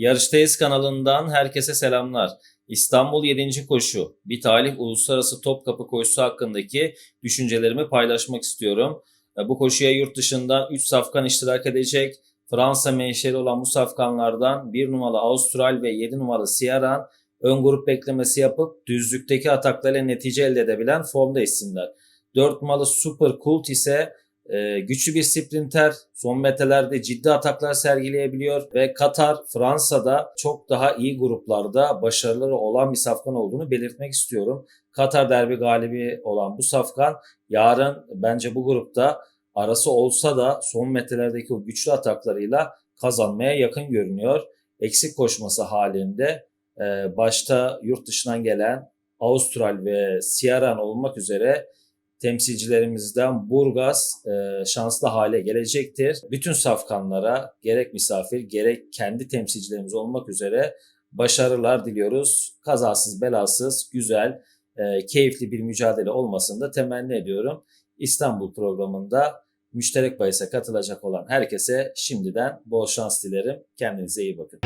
Yarıştayız kanalından herkese selamlar. İstanbul 7. koşu, bir talih uluslararası Topkapı koşusu hakkındaki düşüncelerimi paylaşmak istiyorum. E, Bu koşuya yurt dışından 3 safkan iştirak edecek. Fransa menşeli olan bu safkanlardan 1 numaralı Austral ve 7 numaralı Sierra ön grup beklemesi yapıp düzlükteki ataklarıyla netice elde edebilen formda isimler. 4 numaralı Super Cult ise e, güçlü bir sprinter, son metrelerde ciddi ataklar sergileyebiliyor ve Katar, Fransa'da çok daha iyi gruplarda başarıları olan bir safkan olduğunu belirtmek istiyorum. Katar derbi galibi olan bu safkan yarın bence bu grupta arası olsa da son metrelerdeki o güçlü ataklarıyla kazanmaya yakın görünüyor. Eksik koşması halinde e, başta yurt dışından gelen Austral ve Sierra olmak üzere temsilcilerimizden Burgaz e, şanslı hale gelecektir. Bütün safkanlara gerek misafir gerek kendi temsilcilerimiz olmak üzere başarılar diliyoruz. Kazasız belasız güzel e, keyifli bir mücadele olmasını da temenni ediyorum. İstanbul programında müşterek bahise katılacak olan herkese şimdiden bol şans dilerim. Kendinize iyi bakın.